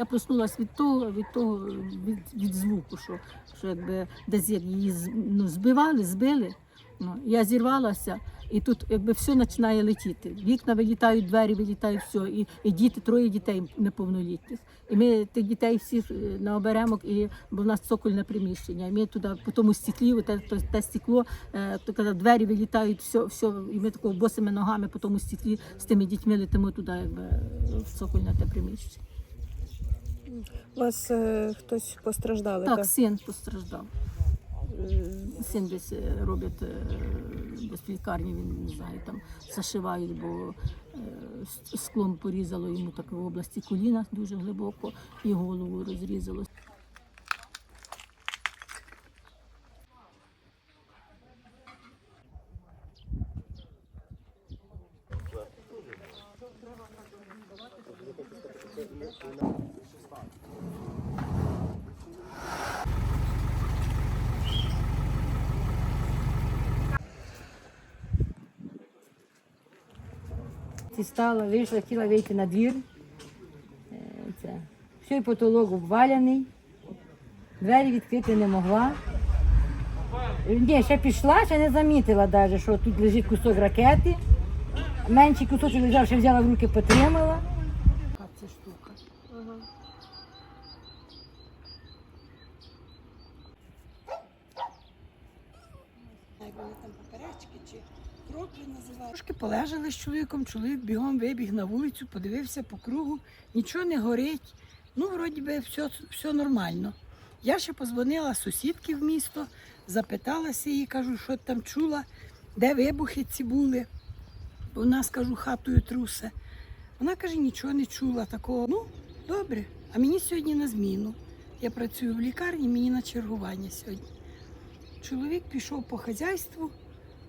Я проснулася від того, від того, від, від звуку, що, що якби десь її ну, збивали, збили. Ну, я зірвалася, і тут якби все починає летіти. Вікна вилітають, двері вилітають, все. І, і діти, троє дітей неповнолітніх. І ми тих дітей всіх е, на оберемок, і бо в нас цокольне приміщення. І ми туди по тому стеклі, те, те, те стекло, е, то коли двері вилітають, все, все, і ми такого босими ногами по тому стеклі з тими дітьми летимо туди, якби в цокольне те приміщення. У вас е, хтось постраждали? Так, син постраждав. Е, Син десь е, робить е, десь в лікарні, він не знаю, там зашивають, бо е, склом порізало йому так в області коліна дуже глибоко і голову розрізало. Стала, вийшла, хотіла вийти на двір. Е, Це. І потолок обваляний, двері відкрити не могла. Ні, ще пішла, ще не замітила навіть, що тут лежить кусок ракети. Менший кусочок лежав, ще взяла в руки, потримала. Вони там поперечки чи кроплі називають. Трошки полежали з чоловіком, чоловік бігом вибіг на вулицю, подивився по кругу, нічого не горить. Ну, вроді би, все, все нормально. Я ще позвонила сусідки в місто, запиталася її, кажу, що там чула, де вибухи ці були. Бо вона, скажу, хатою трусе. Вона каже, нічого не чула такого. Ну, добре. А мені сьогодні на зміну. Я працюю в лікарні, мені на чергування сьогодні. Чоловік пішов по хазяйству,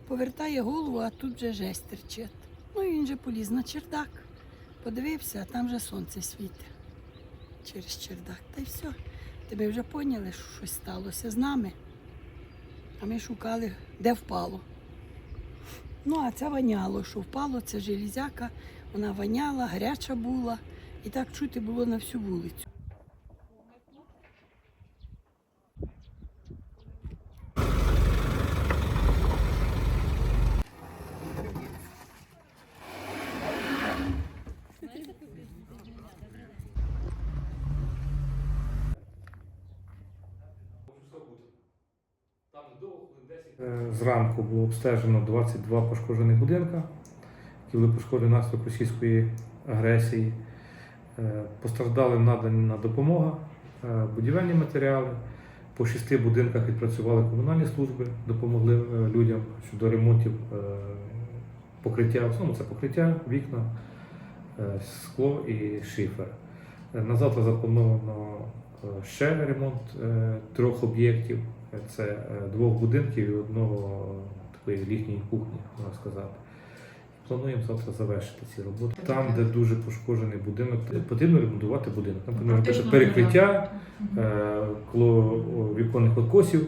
повертає голову, а тут вже жесть терчить. Ну і він же поліз на чердак, подивився, а там вже сонце світить через чердак. Та й все. Тебе вже поняли, що щось сталося з нами. А ми шукали, де впало. Ну, а це воняло, що впало, це железяка, вона воняла, гаряча була. І так чути було на всю вулицю. Е, Зранку було обстежено 22 пошкоджених будинка, які були пошкоджені внаслідок російської агресії. Е, Постраждалим надана допомога, е, будівельні матеріали. По шести будинках відпрацювали комунальні служби, допомогли е, людям щодо ремонтів е, покриття. В основному це покриття, вікна, е, скло і шифер. Е, На завтра заплановано е, ще ремонт е, трьох об'єктів. Це е, двох будинків і одного е, такої літньої кухні, можна сказати. Плануємо завтра завершити ці роботи. Там, де дуже пошкоджений будинок, потрібно ремонтувати будинок. Там потрібно перекриття, е, коло віконних откосів,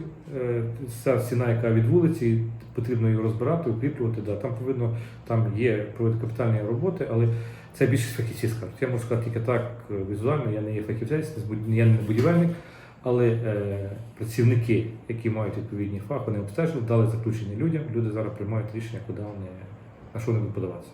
ця стіна, яка від вулиці, потрібно її розбирати, укріплювати. Да. Там повинно, там є капітальні роботи, але це більше фахівці скажуть. Я можу сказати тільки так візуально, я не є фахівець, я не будівельник, але е, працівники, які мають відповідні фах, вони обстежили, дали заключення людям. Люди зараз приймають рішення, куди вони на що вони будуть подаватися.